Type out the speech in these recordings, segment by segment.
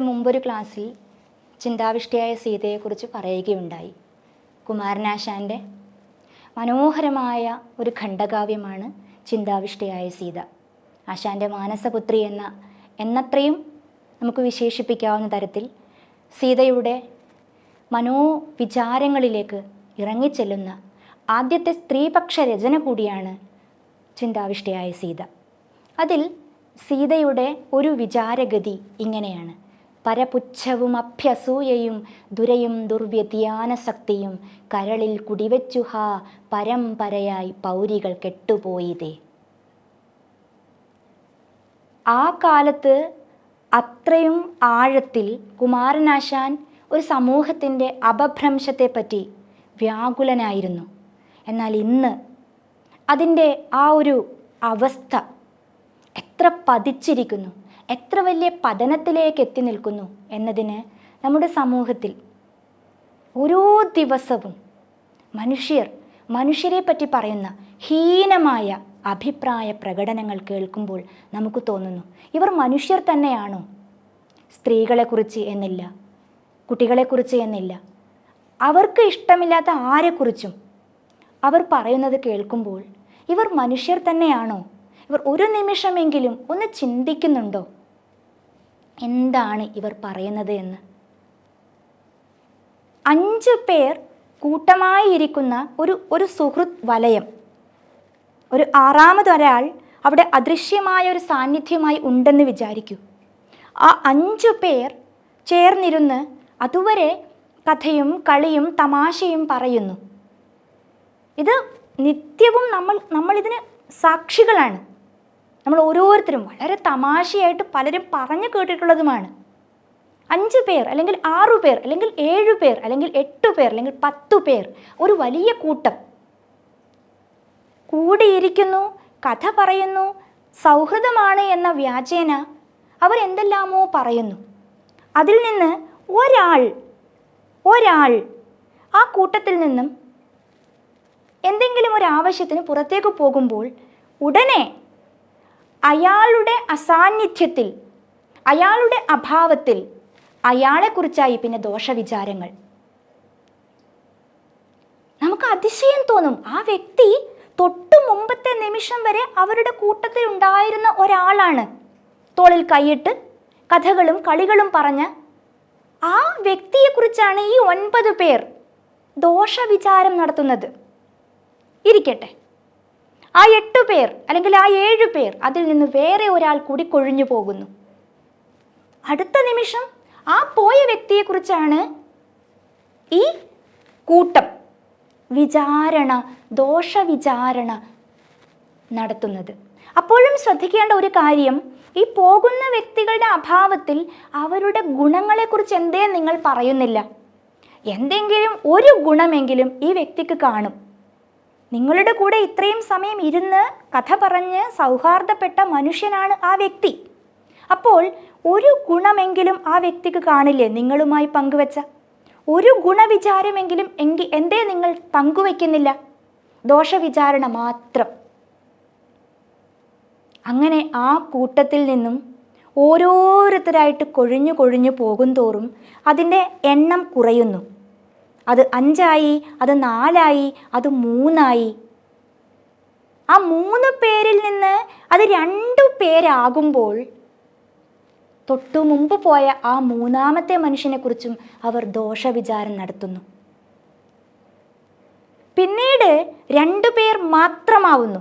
മുമ്പൊരു ക്ലാസ്സിൽ ചിന്താവിഷ്ടയായ സീതയെക്കുറിച്ച് പറയുകയുണ്ടായി. കുമാരനാശാന്റെ മനോഹരമായ ഒരു ഖണ്ഡകാവ്യമാണ് ചിന്താവിഷ്ടയായ സീത. ആശാന്റെ മാനസപുത്രി എന്ന എന്നത്രയും നമുക്ക് വിശേഷിപ്പിക്കാവുന്ന തരത്തിൽ സീതയുടെ മനോവിചാരങ്ങളിലേക്ക് ഇറങ്ങിച്ചെല്ലുന്ന ആദ്യത്തെ സ്ത്രീപക്ഷ രചന കൂടിയാണ് ചിന്താവിഷ്ടയായ സീത. അതിൽ സീതയുടെ ഒരു വിചാരഗതി ഇങ്ങനെയാണ്. പരപുച്ഛവും അഭ്യസൂയയും ദുരയും ദുർവ്യതിയാനശക്തിയും കരളിൽ കുടിവെച്ചുഹ പരമ്പരയായി പൗരികൾ കെട്ടുപോയിതേ. ആ കാലത്ത് അത്രയും ആഴത്തിൽ കുമാരനാശാൻ ഒരു സമൂഹത്തിന്റെ അപഭ്രംശത്തെപ്പറ്റി വ്യാകുലനായിരുന്നു. എന്നാൽ ഇന്ന് അതിന്റെ ആ ഒരു അവസ്ഥ എത്ര പതിച്ചിരിക്കുന്നു. എത്ര വലിയ പതനത്തിലേക്ക് എത്തി നിൽക്കുന്നു എന്നതിന് നമ്മുടെ സമൂഹത്തിൽ ഓരോ ദിവസവും മനുഷ്യർ മനുഷ്യരെ പറ്റി പറയുന്ന ഹീനമായ അഭിപ്രായ പ്രകടനങ്ങൾ കേൾക്കുമ്പോൾ നമുക്ക് തോന്നുന്നു ഇവർ മനുഷ്യർ തന്നെയാണോ? സ്ത്രീകളെക്കുറിച്ച് എന്നില്ല കുട്ടികളെക്കുറിച്ച് എന്നില്ല. അവർക്ക് ഇഷ്ടമില്ലാത്ത ആരെക്കുറിച്ചും അവർ പറയുന്നത് കേൾക്കുമ്പോൾ ഇവർ മനുഷ്യർ തന്നെയാണോ? ഇവർ ഒരു നിമിഷമെങ്കിലും ഒന്ന് ചിന്തിക്കുന്നുണ്ടോ? എന്താണ് ഇവർ പറയുന്നത് എന്ന്? അഞ്ച് പേർ കൂട്ടമായി ഇരിക്കുന്ന ഒരു ഒരു സുഹൃത്ത് വലയം. ഒരു ആറാമതൊരാൾ അവിടെ അദൃശ്യമായ ഒരു സാന്നിധ്യമായി ഉണ്ടെന്ന് വിചാരിക്കൂ. ആ അഞ്ചു പേർ ചേർന്നിരുന്ന് അതുവരെ കഥയും കളിയും തമാശയും പറയുന്നു. ഇത് നിത്യവും നമ്മൾ നമ്മളിതിന് സാക്ഷികളാണ്. നമ്മൾ ഓരോരുത്തരും വളരെ തമാശയായിട്ട് പലരും പറഞ്ഞു കേട്ടിട്ടുള്ളതുമാണ്. അഞ്ച് പേർ അല്ലെങ്കിൽ ആറു പേർ അല്ലെങ്കിൽ ഏഴു പേർ അല്ലെങ്കിൽ എട്ടു പേർ അല്ലെങ്കിൽ പത്തു പേർ ഒരു വലിയ കൂട്ടം കൂടിയിരിക്കുന്നു കഥ പറയുന്നു സൗഹൃദമാണ് എന്ന വ്യാജേന അവരെന്തെല്ലാമോ പറയുന്നു. അതിൽ നിന്ന് ഒരാൾ ഒരാൾ ആ കൂട്ടത്തിൽ നിന്നും എന്തെങ്കിലും ഒരു ആവശ്യത്തിന് പുറത്തേക്ക് പോകുമ്പോൾ ഉടനെ അയാളുടെ അസാന്നിധ്യത്തിൽ അയാളുടെ അഭാവത്തിൽ അയാളെക്കുറിച്ചായി പിന്നെ ദോഷവിചാരങ്ങൾ. നമുക്ക് അതിശയം തോന്നും ആ വ്യക്തി തൊട്ടു മുമ്പത്തെ നിമിഷം വരെ അവരുടെ കൂട്ടത്തിൽ ഉണ്ടായിരുന്ന ഒരാളാണ്. തോളിൽ കൈയിട്ട് കഥകളും കളികളും പറഞ്ഞ് ആ വ്യക്തിയെക്കുറിച്ചാണ് ഈ ഒൻപത് പേർ ദോഷവിചാരം നടത്തുന്നത്. ഇരിക്കട്ടെ. ആ എട്ടു പേർ അല്ലെങ്കിൽ ആ ഏഴു പേർ അതിൽ നിന്ന് വേറെ ഒരാൾ കൂടി കൊഴിഞ്ഞു പോകുന്നു. അടുത്ത നിമിഷം ആ പോയ വ്യക്തിയെക്കുറിച്ചാണ് ഈ കൂട്ടം വിചാരണ ദോഷവിചാരണ നടത്തുന്നത്. അപ്പോഴും ശ്രദ്ധിക്കേണ്ട ഒരു കാര്യം ഈ പോകുന്ന വ്യക്തികളുടെ അഭാവത്തിൽ അവരുടെ ഗുണങ്ങളെക്കുറിച്ച് എന്തേ നിങ്ങൾ പറയുന്നില്ല. എന്തെങ്കിലും ഒരു ഗുണമെങ്കിലും ഈ വ്യക്തിക്ക് കാണും. നിങ്ങളുടെ കൂടെ ഇത്രയും സമയം ഇരുന്ന് കഥ പറഞ്ഞ് സൗഹാർദ്ദപ്പെട്ട മനുഷ്യനാണ് ആ വ്യക്തി. അപ്പോൾ ഒരു ഗുണമെങ്കിലും ആ വ്യക്തിക്ക് കാണില്ലേ നിങ്ങളുമായി പങ്കുവെച്ച? ഒരു ഗുണവിചാരമെങ്കിലും എങ്കിൽ എന്തേ നിങ്ങൾ പങ്കുവെക്കുന്നില്ല? ദോഷവിചാരണ മാത്രം. അങ്ങനെ ആ കൂട്ടത്തിൽ നിന്നും ഓരോരുത്തരായിട്ട് കൊഴിഞ്ഞു കൊഴിഞ്ഞു പോകും തോറും അതിന്റെ എണ്ണം കുറയുന്നു. അത് അഞ്ചായി അത് നാലായി അത് മൂന്നായി. ആ മൂന്ന് പേരിൽ നിന്ന് അത് രണ്ടു പേരാകുമ്പോൾ തൊട്ടു മുമ്പ് പോയ ആ മൂന്നാമത്തെ മനുഷ്യനെക്കുറിച്ചും അവർ ദോഷവിചാരം നടത്തുന്നു. പിന്നീട് രണ്ടു പേർ മാത്രമാവുന്നു.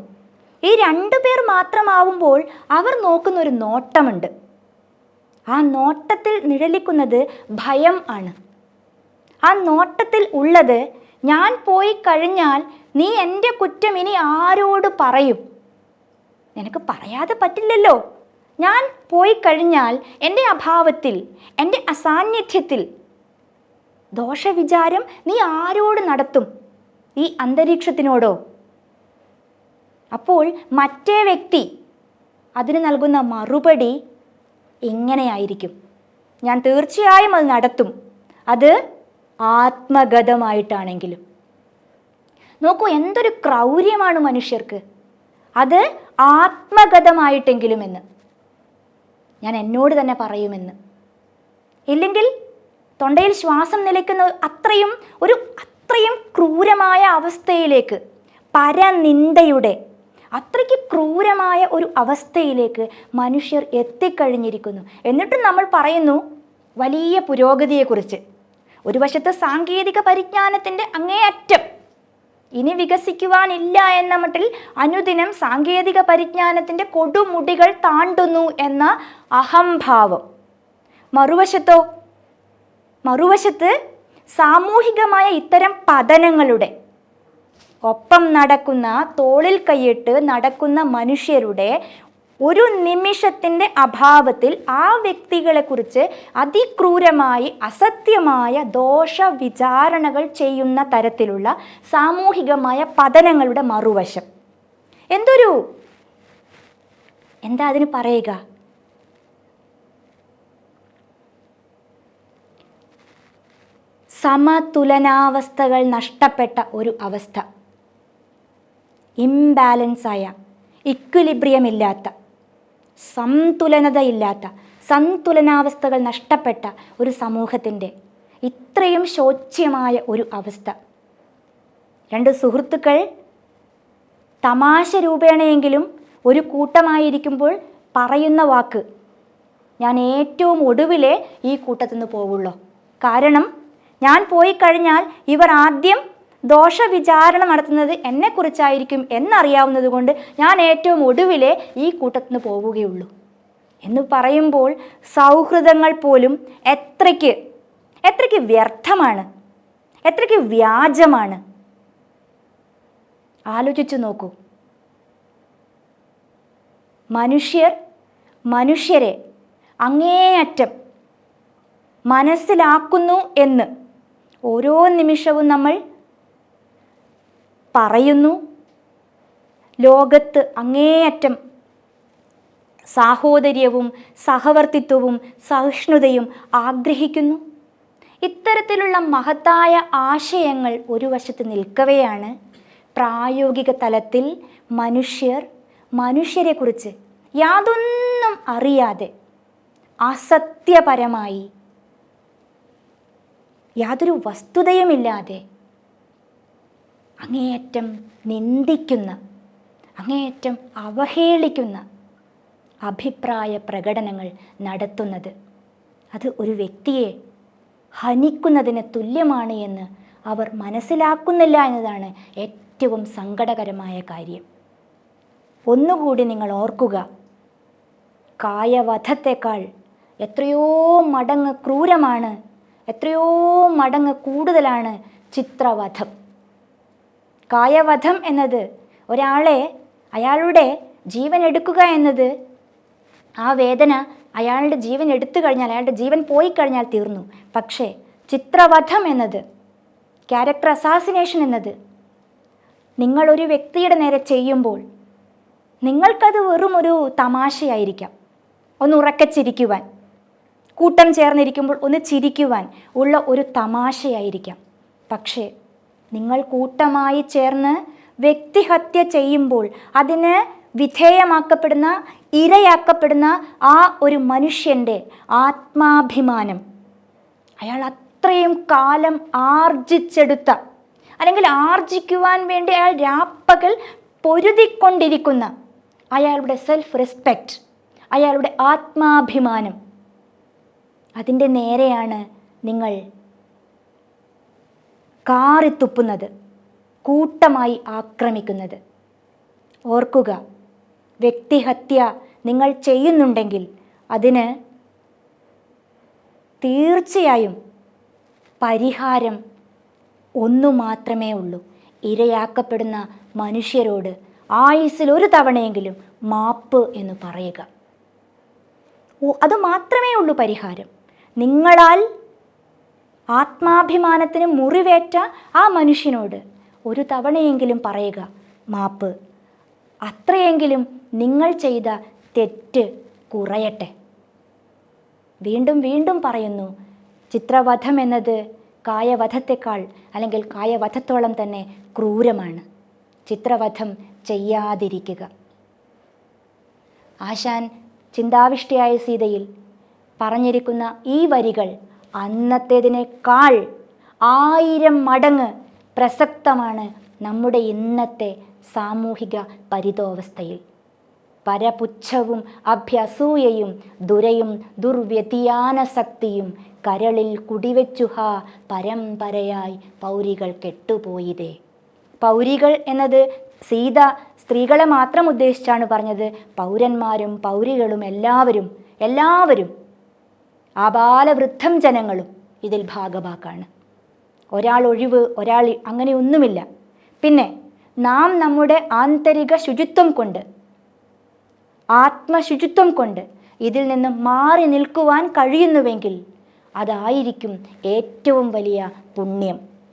ഈ രണ്ടു പേർ മാത്രമാവുമ്പോൾ അവർ നോക്കുന്ന ഒരു നോട്ടമുണ്ട്. ആ നോട്ടത്തിൽ നിഴലിക്കുന്നത് ഭയം ആണ്. ആ നോട്ടത്തിൽ ഉള്ളത് ഞാൻ പോയി കഴിഞ്ഞാൽ നീ എന്റെ കുറ്റം ഇനി ആരോട് പറയും? നിനക്ക് പറയാതെ പറ്റില്ലല്ലോ. ഞാൻ പോയി കഴിഞ്ഞാൽ എന്റെ അഭാവത്തിൽ എന്റെ അസാന്നിധ്യത്തിൽ ദോഷവിചാരം നീ ആരോട് നടത്തും? ഈ അന്തരീക്ഷത്തിനോടോ? അപ്പോൾ മറ്റേ വ്യക്തി അതിന് നൽകുന്ന മറുപടി എങ്ങനെയായിരിക്കും ഞാൻ തീർച്ചയായും അത് നടത്തും. അത് ആത്മഗതമായിട്ടാണെങ്കിലും. നോക്കൂ എന്തൊരു ക്രൗര്യമാണ് മനുഷ്യർക്ക്. അത് ആത്മഗതമായിട്ടെങ്കിലും എന്ന് ഞാൻ എന്നോട് തന്നെ പറയുമെന്ന്. ഇല്ലെങ്കിൽ തൊണ്ടയിൽ ശ്വാസം നിലയ്ക്കുന്ന അത്രയും ഒരു അത്രയും ക്രൂരമായ അവസ്ഥയിലേക്ക് പരനിന്ദയുടെ അത്രയ്ക്ക് ക്രൂരമായ ഒരു അവസ്ഥയിലേക്ക് മനുഷ്യർ എത്തിക്കഴിഞ്ഞിരിക്കുന്നു. എന്നിട്ടും നമ്മൾ പറയുന്നു വലിയ പുരോഗതിയെക്കുറിച്ച്. ഒരു വശത്ത് സാങ്കേതിക പരിജ്ഞാനത്തിന്റെ അങ്ങേയറ്റം ഇനി വികസിക്കുവാനില്ല എന്ന മട്ടിൽ അനുദിനം സാങ്കേതിക പരിജ്ഞാനത്തിന്റെ കൊടുമുടികൾ താണ്ടുന്നു എന്ന അഹംഭാവം. മറുവശത്തോ മറുവശത്ത് സാമൂഹികമായ ഇത്തരം പതനങ്ങളുടെ ഒപ്പം നടക്കുന്ന തോളിൽ കൈയിട്ട് നടക്കുന്ന മനുഷ്യരുടെ ഒരു നിമിഷത്തിന്റെ അഭാവത്തിൽ ആ വ്യക്തികളെക്കുറിച്ച് അതിക്രൂരമായി അസത്യമായ ദോഷ വിചാരണകൾ ചെയ്യുന്ന തരത്തിലുള്ള സാമൂഹികമായ പതനങ്ങളുടെ മറുവശം. എന്തൊരു? എന്താ അതിന് പറയുക? സമതുലനാവസ്ഥകൾ നഷ്ടപ്പെട്ട ഒരു അവസ്ഥ. ഇംബാലൻസായ ഇക്വിലിബ്രിയം ഇല്ലാത്ത സംതുലനതയില്ലാത്ത സന്തുലനാവസ്ഥകൾ നഷ്ടപ്പെട്ട ഒരു സമൂഹത്തിന്റെ ഇത്രയും ശോച്യമായ ഒരു അവസ്ഥ. രണ്ട് സുഹൃത്തുക്കൾ തമാശ രൂപേണയെങ്കിലും ഒരു കൂട്ടമായിരിക്കുമ്പോൾ പറയുന്ന വാക്ക് ഞാൻ ഏറ്റവും ഒടുവിലെ ഈ കൂട്ടത്തുനിന്ന് പോവുള്ളൂ. കാരണം ഞാൻ പോയി കഴിഞ്ഞാൽ ഇവർ ആദ്യം ദോഷവിചാരണ നടത്തുന്നത് എന്നെക്കുറിച്ചായിരിക്കും എന്നറിയാവുന്നത് കൊണ്ട് ഞാൻ ഏറ്റവും ഒടുവിലേ ഈ കൂട്ടത്തിന് പോവുകയുള്ളൂ എന്ന് പറയുമ്പോൾ സൗഹൃദങ്ങൾ പോലും എത്രയ്ക്ക് എത്രയ്ക്ക് വ്യർത്ഥമാണ് എത്രയ്ക്ക് വ്യാജമാണ്? ആലോചിച്ചു നോക്കൂ. മനുഷ്യർ മനുഷ്യരെ അങ്ങേയറ്റം മനസ്സിലാക്കുന്നു എന്ന് ഓരോ നിമിഷവും നമ്മൾ പറയുന്നു. ലോകത്ത് അങ്ങേയറ്റം സാഹോദര്യവും സഹവർത്തിത്വവും സഹിഷ്ണുതയും ആഗ്രഹിക്കുന്നു. ഇത്തരത്തിലുള്ള മഹത്തായ ആശയങ്ങൾ ഒരു വശത്ത് നിൽക്കവെയാണ്. പ്രായോഗിക തലത്തിൽ മനുഷ്യർ മനുഷ്യരെക്കുറിച്ച് യാതൊന്നും അറിയാതെ അസത്യപരമായി യാതൊരു വസ്തുതയുമില്ലാതെ അങ്ങേയറ്റം നിന്ദിക്കുന്ന അങ്ങേയറ്റം അവഹേളിക്കുന്ന അഭിപ്രായ പ്രകടനങ്ങൾ നടത്തുന്നത്. അത് ഒരു വ്യക്തിയെ ഹനിക്കുന്നതിന് തുല്യമാണ് എന്ന് അവർ മനസ്സിലാക്കുന്നില്ല എന്നതാണ് ഏറ്റവും സങ്കടകരമായ കാര്യം. ഒന്നുകൂടി നിങ്ങൾ ഓർക്കുക കായവധത്തെക്കാൾ എത്രയോ മടങ്ങ് ക്രൂരമാണ് എത്രയോ മടങ്ങ് കൂടുതലാണ് ചിത്രവധം. കായവധം എന്നത്. ഒരാളെ അയാളുടെ ജീവൻ എടുക്കുക എന്നത്. ആ വേദന അയാളുടെ ജീവൻ എടുത്തു കഴിഞ്ഞാൽ അയാളുടെ ജീവൻ പോയി കഴിഞ്ഞാൽ തീർന്നു. പക്ഷേ ചിത്രവധം എന്നത് ക്യാരക്ടർ അസാസിനേഷൻ എന്നത് നിങ്ങളൊരു വ്യക്തിയുടെ നേരെ ചെയ്യുമ്പോൾ നിങ്ങൾക്കത് വെറും ഒരു തമാശയായിരിക്കാം. ഒന്ന് ഉറക്കച്ചിരിക്കുവാൻ കൂട്ടം ചേർന്നിരിക്കുമ്പോൾ ഒന്ന് ചിരിക്കുവാൻ ഉള്ള ഒരു തമാശയായിരിക്കാം. പക്ഷേ നിങ്ങൾ കൂട്ടമായി ചേർന്ന് വ്യക്തിഹത്യ ചെയ്യുമ്പോൾ അതിന് വിധേയമാക്കപ്പെടുന്ന ഇരയാക്കപ്പെടുന്ന ആ ഒരു മനുഷ്യന്റെ ആത്മാഭിമാനം. അയാൾ അത്രയും കാലം ആർജിച്ചെടുത്ത അല്ലെങ്കിൽ ആർജിക്കുവാൻ വേണ്ടി അയാൾ രാപ്പകൽ പൊരുതിക്കൊണ്ടിരിക്കുന്ന അയാളുടെ സെൽഫ് റെസ്പെക്റ്റ് അയാളുടെ ആത്മാഭിമാനം. അതിന്റെ നേരെയാണ് നിങ്ങൾ കാറിത്തുപ്പുന്നത് കൂട്ടമായി ആക്രമിക്കുന്നത്. ഓർക്കുക വ്യക്തിഹത്യ നിങ്ങൾ ചെയ്യുന്നുണ്ടെങ്കിൽ അതിന് തീർച്ചയായും പരിഹാരം ഒന്നു മാത്രമേ ഉള്ളൂ. ഇരയാക്കപ്പെടുന്ന മനുഷ്യരോട് ആയുസ്സിൽ ഒരു തവണയെങ്കിലും മാപ്പ് എന്ന് പറയുക. ഓ അത് മാത്രമേ ഉള്ളൂ പരിഹാരം. നിങ്ങളാൽ ആത്മാഭിമാനത്തിന് മുറിവേറ്റ ആ മനുഷ്യനോട് ഒരു തവണയെങ്കിലും പറയുക മാപ്പ് അത്രയെങ്കിലും നിങ്ങൾ ചെയ്ത തെറ്റ് കുറയട്ടെ. വീണ്ടും വീണ്ടും പറയുന്നു ചിത്രവധം എന്നത് കായവധത്തെക്കാൾ അല്ലെങ്കിൽ കായവധത്തോളം തന്നെ ക്രൂരമാണ്. ചിത്രവധം ചെയ്യാതിരിക്കുക. ആശാൻ ചിന്താവിഷ്ടയായ സീതയിൽ പറഞ്ഞിരിക്കുന്ന ഈ വരികൾ അന്നത്തേതിനേക്കാൾ ആയിരം മടങ്ങ് പ്രസക്തമാണ് നമ്മുടെ ഇന്നത്തെ സാമൂഹിക പരിതോവസ്ഥയിൽ. പരപുച്ഛവും അഭ്യസൂയയും ദുരയും ദുർവ്യതിയാന ശക്തിയും കരളിൽ കുടിവെച്ചുഹ പരമ്പരയായി പൗരികൾ കെട്ടുപോയിതേ. പൗരികൾ എന്നത് സീത സ്ത്രീകളെ മാത്രം ഉദ്ദേശിച്ചാണ് പറഞ്ഞത്. പൗരന്മാരും പൗരികളും എല്ലാവരും എല്ലാവരും ആബാലവൃദ്ധം ജനങ്ങളും ഇതിൽ ഭാഗഭാക്കാണ് ഒരാൾ ഒഴിവ് ഒരാൾ അങ്ങനെയൊന്നുമില്ല. പിന്നെ നാം നമ്മുടെ ആന്തരിക ശുചിത്വം കൊണ്ട് ആത്മശുചിത്വം കൊണ്ട് ഇതിൽ നിന്ന് മാറി നിൽക്കുവാൻ കഴിയുന്നുവെങ്കിൽ അതായിരിക്കും ഏറ്റവും വലിയ പുണ്യം.